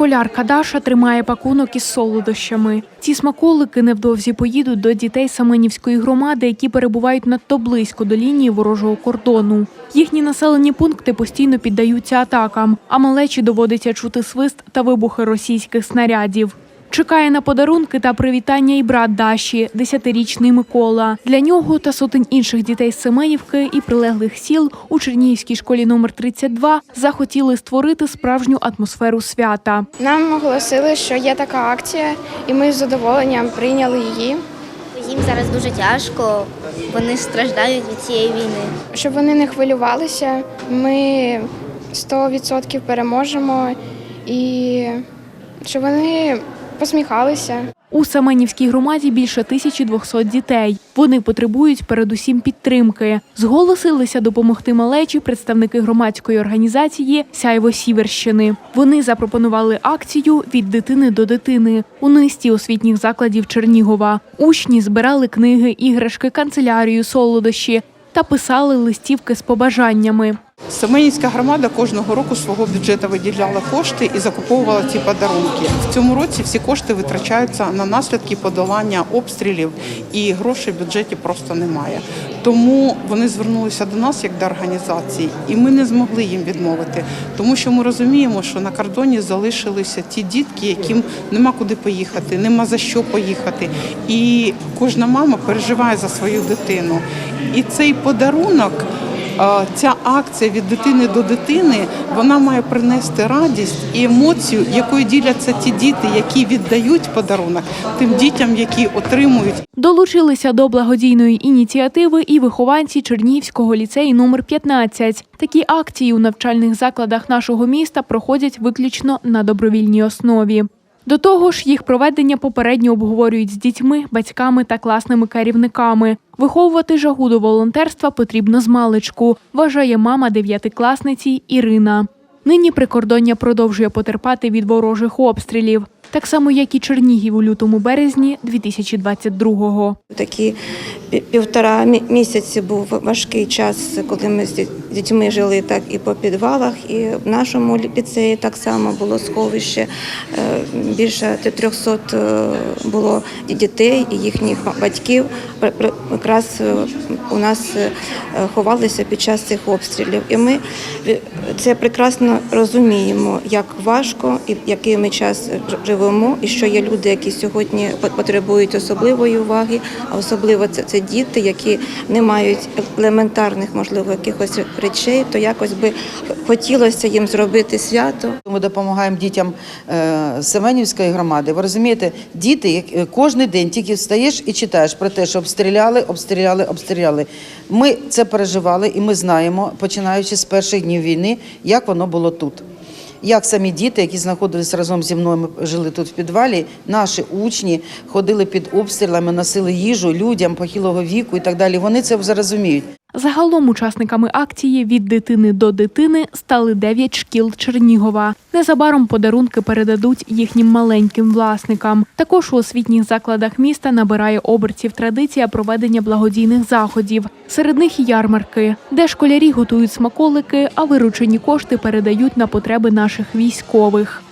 Школярка Даша тримає пакунок із солодощами. Ці смаколики невдовзі поїдуть до дітей Саменівської громади, які перебувають надто близько до лінії ворожого кордону. Їхні населені пункти постійно піддаються атакам, а малечі доводиться чути свист та вибухи російських снарядів. Чекає на подарунки та привітання і брат Даші, десятирічний Микола. Для нього та сотень інших дітей з Семенівки і прилеглих сіл у Чернігівській школі номер 32 захотіли створити справжню атмосферу свята. Нам оголосили, що є така акція, і ми з задоволенням прийняли її, Їм зараз дуже тяжко, вони страждають від цієї війни. щоб вони не хвилювалися. Ми 100% переможемо і щоб вони посміхалися. У Семенівській громаді більше 1200 дітей. Вони потребують передусім підтримки. Зголосилися допомогти малечі представники громадської організації Сяйво Сіверщини. Вони запропонували акцію від дитини до дитини у низці освітніх закладів Чернігова. Учні збирали книги, іграшки, канцелярію, солодощі та писали листівки з побажаннями. Семенівська громада кожного року свого бюджету виділяла кошти і закуповувала ці подарунки. В цьому році всі кошти витрачаються на наслідки подолання обстрілів, і грошей в бюджеті просто немає. Тому вони звернулися до нас як до організації, і ми не змогли їм відмовити, тому що ми розуміємо, що на кордоні залишилися ті дітки, яким нема куди поїхати, нема за що поїхати. І кожна мама переживає за свою дитину. І цей подарунок. Ця акція від дитини до дитини вона має принести радість і емоцію, якою діляться ті діти, які віддають подарунок тим дітям, які отримують. Долучилися до благодійної ініціативи і вихованці Чернігівського ліцею номер 15. Такі акції у навчальних закладах нашого міста проходять виключно на добровільній основі. До того ж, їх проведення попередньо обговорюють з дітьми, батьками та класними керівниками. Виховувати жагу до волонтерства потрібно з маличку, вважає мама дев'ятикласниці Ірина. Нині прикордоння продовжує потерпати від ворожих обстрілів, так само як і Чернігів у лютому березні 2022-го. Такі півтора місяці був важкий час, коли ми з дітьми жили так і по підвалах, і в нашому лі- ліцеї так само було сховище. Е, Більше 300 е, було дітей і їхніх батьків. Якраз е, у нас ховалися під час цих обстрілів. І ми це прекрасно розуміємо, як важко і який ми час живемо, і що є люди, які сьогодні по- потребують особливої уваги, а особливо це, це діти, які не мають елементарних, можливо, якихось речей, то якось би хотілося їм зробити свято. Ми допомагаємо дітям е, Семенівської громади. Ви розумієте, діти е, кожен день тільки встаєш і читаєш про те, що обстріляли, обстріляли, обстріляли. Ми це переживали і ми знаємо, починаючи з перших днів війни, як воно було тут. Як самі діти, які знаходились разом зі мною, ми жили тут в підвалі, наші учні ходили під обстрілами, носили їжу людям похилого віку і так далі. Вони це розуміють. Загалом учасниками акції від дитини до дитини стали 9 шкіл Чернігова. Незабаром подарунки передадуть їхнім маленьким власникам. Також у освітніх закладах міста набирає обертів традиція проведення благодійних заходів. Серед них ярмарки, де школярі готують смаколики, а виручені кошти передають на потреби наших військових.